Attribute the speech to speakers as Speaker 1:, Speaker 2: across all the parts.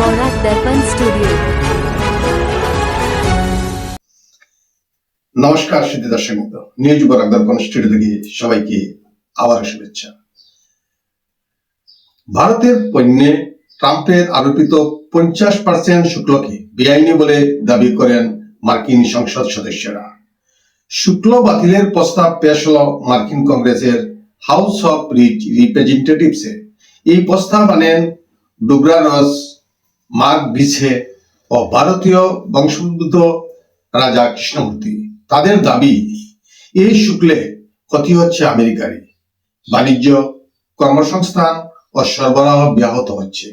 Speaker 1: Borak Darpan Studio.
Speaker 2: নমস্কার সুধী দর্শক news Barak দর্পণ studio থেকে সবাইকে আবার শুভেচ্ছা। ভারতের পণ্যে ট্রাম্পের আরোপিত পঞ্চাশ পার্সেন্ট শুল্ককে বেআইনি বলে দাবি করেন মার্কিন সংসদ সদস্যরা। শুক্ল বাতিলের প্রস্তাব পেশ হল মার্কিন কংগ্রেসের হাউস অফ রিপ্রেজেন্টেটিভসে। এই প্রস্তাব আনেন ডুগ্রারস মার্ক বিছে ও ভারতীয় বংশোদ্ভূত রাজা কৃষ্ণমূর্তি। তাদের দাবি, এই শুক্লে ক্ষতি হচ্ছে আমেরিকারই। বাণিজ্য, কর্মসংস্থান ও সরবরাহ ব্যাহত হচ্ছে।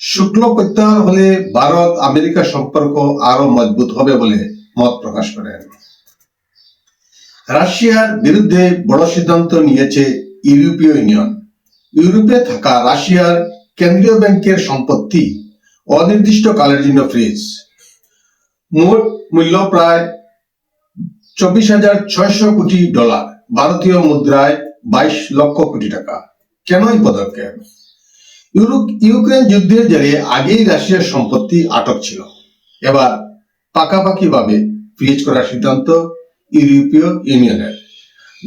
Speaker 2: শুক্ল প্রত্যাহার হলে ভারত আমেরিকা সম্পর্ক আরও মজবুত হবে বলে মত প্রকাশ করেন রাশিয়ার বিরুদ্ধে বড় সিদ্ধান্ত নিয়েছে ইউরোপীয় ইউনিয়ন। ইউরোপে থাকা রাশিয়ার কেন্দ্রীয় ব্যাংকের সম্পত্তি অনির্দিষ্ট কালের জন্য ফ্রিজ মোট মূল্য প্রায় চব্বিশ হাজার ছয়শো কোটি ডলার। ভারতীয় মুদ্রায় বাইশ লক্ষ কোটি টাকা। কেন এই পদক্ষেপ? ইউক্রেন যুদ্ধের জেরে আগেই রাশিয়ার সম্পত্তি আটক ছিল। এবার পাকাপাকি ভাবে ফ্রিজ করার সিদ্ধান্ত ইউরোপীয় ইউনিয়নের।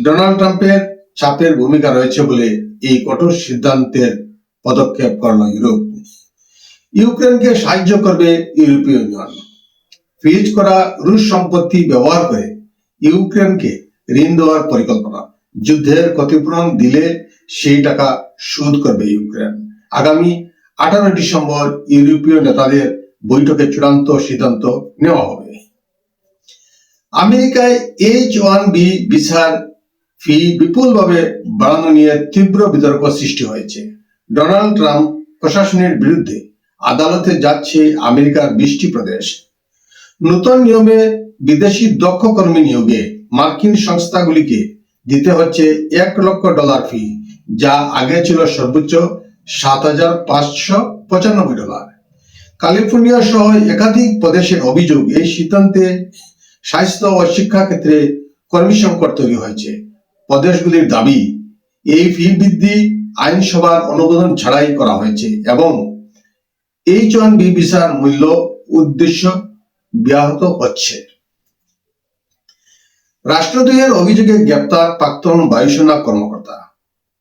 Speaker 2: ডোনাল্ড ট্রাম্পের চাপের ভূমিকা রয়েছে বলে এই কঠোর সিদ্ধান্তের পদক্ষেপ করল ইউরোপ। ইউক্রেনকে সাহায্য করবে ইউরোপীয় ইউনিয়ন। ফ্রিজ করা রুশ সম্পত্তি ব্যবহার করে ইউক্রেনকে ঋণ দেওয়ার পরিকল্পনা। যুদ্ধের ক্ষতিপূরণ দিলে সেই টাকা শোধ করবে ইউক্রেন। আগামী আঠারো ডিসেম্বর ইউরোপীয় নেতাদের বৈঠকে চূড়ান্ত সিদ্ধান্ত নেওয়া হবে। আমেরিকায় এইচ ওয়ান বি ভিসার ফি বিপুলভাবে বাড়ানো নিয়ে তীব্র বিতর্ক সৃষ্টি হয়েছে। ডোনাল্ড ট্রাম্প প্রশাসনের বিরুদ্ধে আদালতে যাচ্ছে আমেরিকার বিশটি প্রদেশ। নতুন নিয়মে বিদেশি দক্ষ কর্মী নিয়োগে মার্কিন সংস্থাগুলিকে দিতে হচ্ছে এক লক্ষ ডলার ফি, যা আগে ছিল সর্বোচ্চ সাত হাজার পাঁচশো পঁচানব্বই ডলার। ক্যালিফোর্নিয়া সহ একাধিক প্রদেশের অভিযোগ এই সিদ্ধান্তে স্বাস্থ্য ও শিক্ষা ক্ষেত্রে কর্মী সংকট তৈরি হয়েছে। প্রদেশগুলির দাবি, এই ফি বৃদ্ধি আইনসভার অনুমোদন ছাড়াই করা হয়েছে এবং এইচ ওয়ান বি ভিসার মূল্য উদ্দেশ্য ব্যাহত হচ্ছে। রাষ্ট্রদ্রোহের অভিযোগে গ্রেপ্তার প্রাক্তন বায়ুসেনা কর্মকর্তা।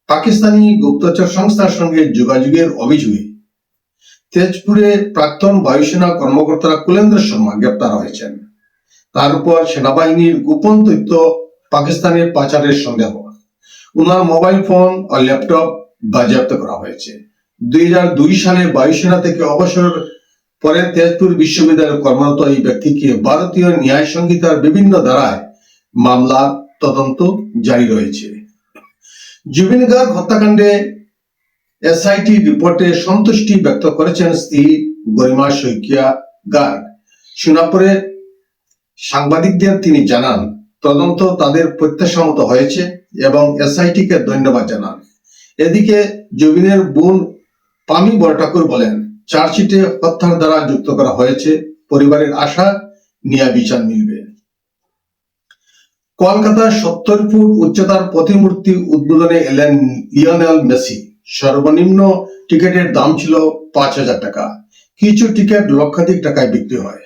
Speaker 2: পাকিস্তানি গুপ্তচর সংস্থার সঙ্গে যোগাযোগের অভিযোগে তেজপুরে প্রাক্তন বায়ুসেনা কর্মকর্তা কুলেন্দ্র শর্মা গ্রেপ্তার হয়েছেন। তার উপর সেনাবাহিনীর গোপন তথ্য পাকিস্তানের পাচারের সন্দেহ। উনার মোবাইল ফোন ও ল্যাপটপ বাজেয়াপ্ত করা হয়েছে। দুই হাজার দুই সালে বায়ুসেনা থেকে অবসর পরে তেজপুর বিশ্ববিদ্যালয়ে কর্মরত এই ব্যক্তিকে ভারতীয় ন্যায় সংহিতার বিভিন্ন ধারায় মামলা তদন্ত জারি রয়েছে। জুবিন গার্গ হত্যাকাণ্ডে এসআইটি রিপোর্টে সন্তুষ্টি ব্যক্ত করেছেন স্ত্রী গরিমা শৈকিয়া গার্গ। সোনাপুরে সাংবাদিকদের তিনি জানান, তদন্ত তাদের প্রত্যাশামত হয়েছে এবং এসআইটি কে ধন্যবাদ জানান। এদিকে জুবিনের বোন পামি বড়ঠাকুর বলেন, চার্জশিটে হত্যার দ্বারা যুক্ত করা হয়েছে, পরিবারের আশা নিয়া বিচার মিলবে। কলকাতার সত্তর ফুট উচ্চতার প্রতিমূর্তি উদ্বোধনে এলেন লিওনেল মেসি। সর্বনিম্ন টিকিটের দাম ছিল পাঁচ হাজার টাকা। কিছু টিকিট লক্ষাধিক টাকায় বিক্রি হয়।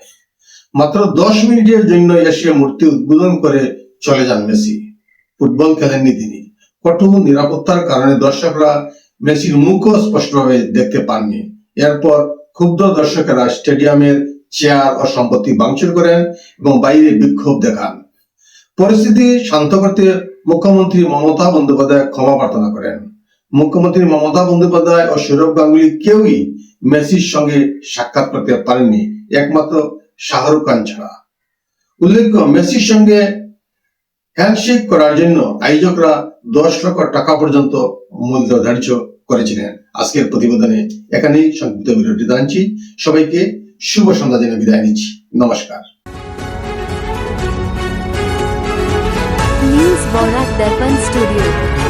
Speaker 2: মাত্র দশ মিনিটের জন্য এসে মূর্তি উদ্বোধন করে চলে যান মেসি। ফুটবল খেলেননি তিনি। কঠোর নিরাপত্তার কারণে দর্শকরা মেসির মুখও স্পষ্টভাবে দেখতে পাননি। এরপর ক্ষুব্ধ দর্শকেরা স্টেডিয়ামের চেয়ার ও সম্পত্তি ভাঙচুর করেন এবং বাইরে বিক্ষোভ দেখান। পরিস্থিতি শান্ত করতে মুখ্যমন্ত্রী মমতা বন্দ্যোপাধ্যায় ক্ষমা প্রার্থনা করেন। মুখ্যমন্ত্রী মমতা বন্দ্যোপাধ্যায় ও সৌরভ গাঙ্গুলি কেউই মেসির সঙ্গে সাক্ষাৎ করতে পারেননি, একমাত্র শাহরুখ খান ছাড়া। উল্লেখ্য, মেসির সঙ্গে হ্যান্ডশেক করার জন্য আয়োজকরা দশ লক্ষ টাকা পর্যন্ত মূল্য ধার্য করেছিলেন। আজকের প্রতিবেদনে এখানেই সংক্ষিপ্ত বিরতি জানাচ্ছি। সবাইকে শুভ সন্ধ্যা জেনে বিদায় নিচ্ছি। নমস্কার।
Speaker 1: নিউজ বরাক দর্পণ Studio.